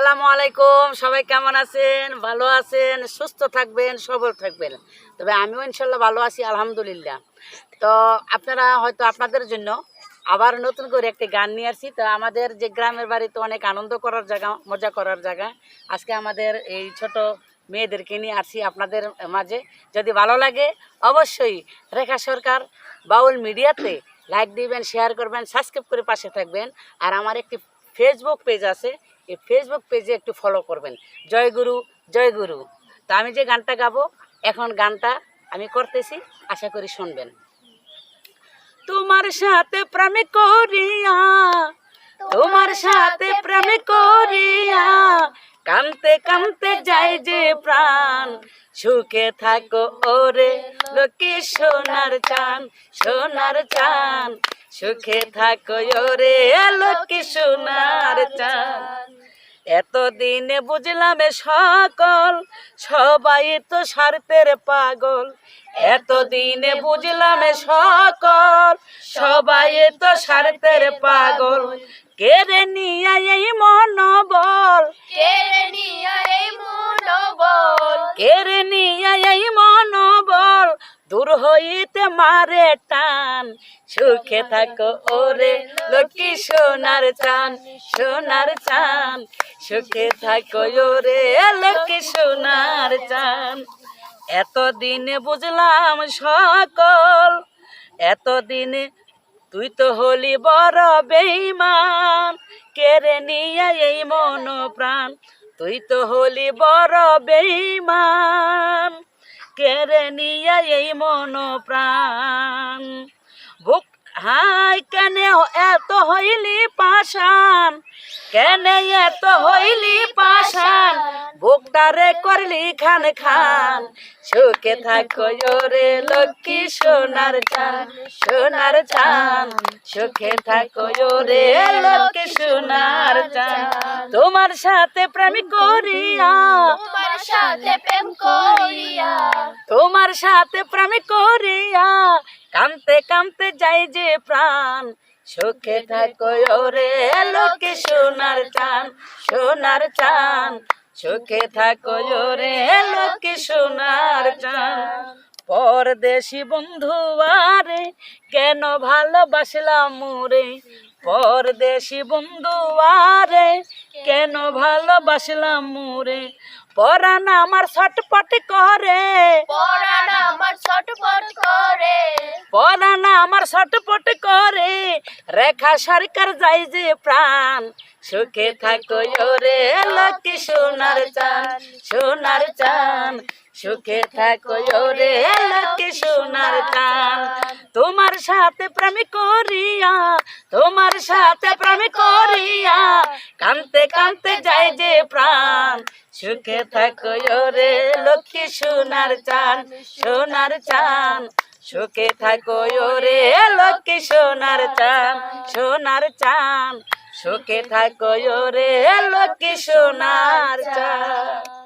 আসসালামু আলাইকুম। সবাই কেমন আছেন? ভালো আছেন? সুস্থ থাকবেন? সবল থাকবেন? তবে আমিও ইনশাল্লাহ ভালো আছি, আলহামদুলিল্লাহ। তো আপনারা হয়তো আপনাদের জন্য আবার নতুন করে একটি গান নিয়ে আসছি। তো আমাদের যে গ্রামের বাড়িতে অনেক আনন্দ করার জায়গা, মজা করার জায়গা, আজকে আমাদের এই ছোট মেয়েদেরকে নিয়ে আসছি আপনাদের মাঝে। যদি ভালো লাগে, অবশ্যই রেখা সরকার বাউল মিডিয়াতে লাইক দিবেন, শেয়ার করবেন, সাবস্ক্রাইব করে পাশে থাকবেন। আর আমার একটি ফেসবুক পেজ আছে ফেসবুক পেজে একটু ফলো করবেন। জয় গুরু জয় গুরু। তো আমি যে গানটা গাবো, এখন গানটা আমি করতেছি, আশা করি শুনবেন। তোমার সাথে প্রেম করিয়া, তোমার সাথে প্রেম করিয়া, কানতে কানতে যায় যে প্রাণ। সুখে থাকো ওরে লোকে, সোনার চান সোনার চান। সুখে থাকো ওরে লোকে, সোনার চান। এতদিনে বুঝলাম সকল, সবাই তো স্বার্থের পাগল। এতদিনে বুঝলাম সকল, সবাই তো স্বার্থের পাগল। কেড়ে নিয়ে এই মনোবল দূর হইতে মারে টান। সুখে থাকো ওরে লক্ষ্মী সোনার চান সোনার চান। সুখে থাকো ওরে লক্ষ্মী সোনার চান। এতদিনে বুঝলাম সকল, এতদিনে তুই তো হলি বড় বেইমান কেড়ে নিয়ে এই মন প্রাণ তুই তো হলি বড় বেইমান কেড়ে নিয়ে এই মন প্রাণ বুক হাই কেন এত হইলি পাশান কেন এত হইলি পাশান বুকটারে করলি খান খান। সুখে থাকো রে লক্ষ্মী সোনার চান সোনার চান সুখে থাকো রে লক্ষ্মী সোনার চান তোমার সাথে প্রেম করিয়া, তোমার সাথে প্রেম করিয়া তোমার সাথে প্রেম করিয়া কামতে কামতে যাই যে প্রাণ। সুখে থাকো রে লোকে সোনার চান সোনার চান সুখে থাকো রে লোকে সোনার চান পরদেশি বন্ধু আরে, কেন ভালোবাসলাম মুরে পরদেশি বন্ধু আরে কেন ভালোবাসলাম মুরে পরাণ আমার ছটপট করে। পরাণ আমার ছটপট করে। পরাণ আমার ছটপট করে। রেখা সরকার যাই যে প্রাণ সুখে থাকো রে লক্ষ্মী সোনার চান সোনার চান সুখে থাকো রে লক্ষ্মী তোমার সাথে প্রেম করিয়া, তোমার সাথে প্রেম করিয়া, কানতে কানতে যায় যে প্রাণ। সুখে থাকো রে লক্ষ্মী, সোনার চান সোনার চান। সুখে থাকো রে লক্ষ্মী, সোনার চান সোনার চান। সুখে থাকো রে লক্ষ্মী, সোনার চান।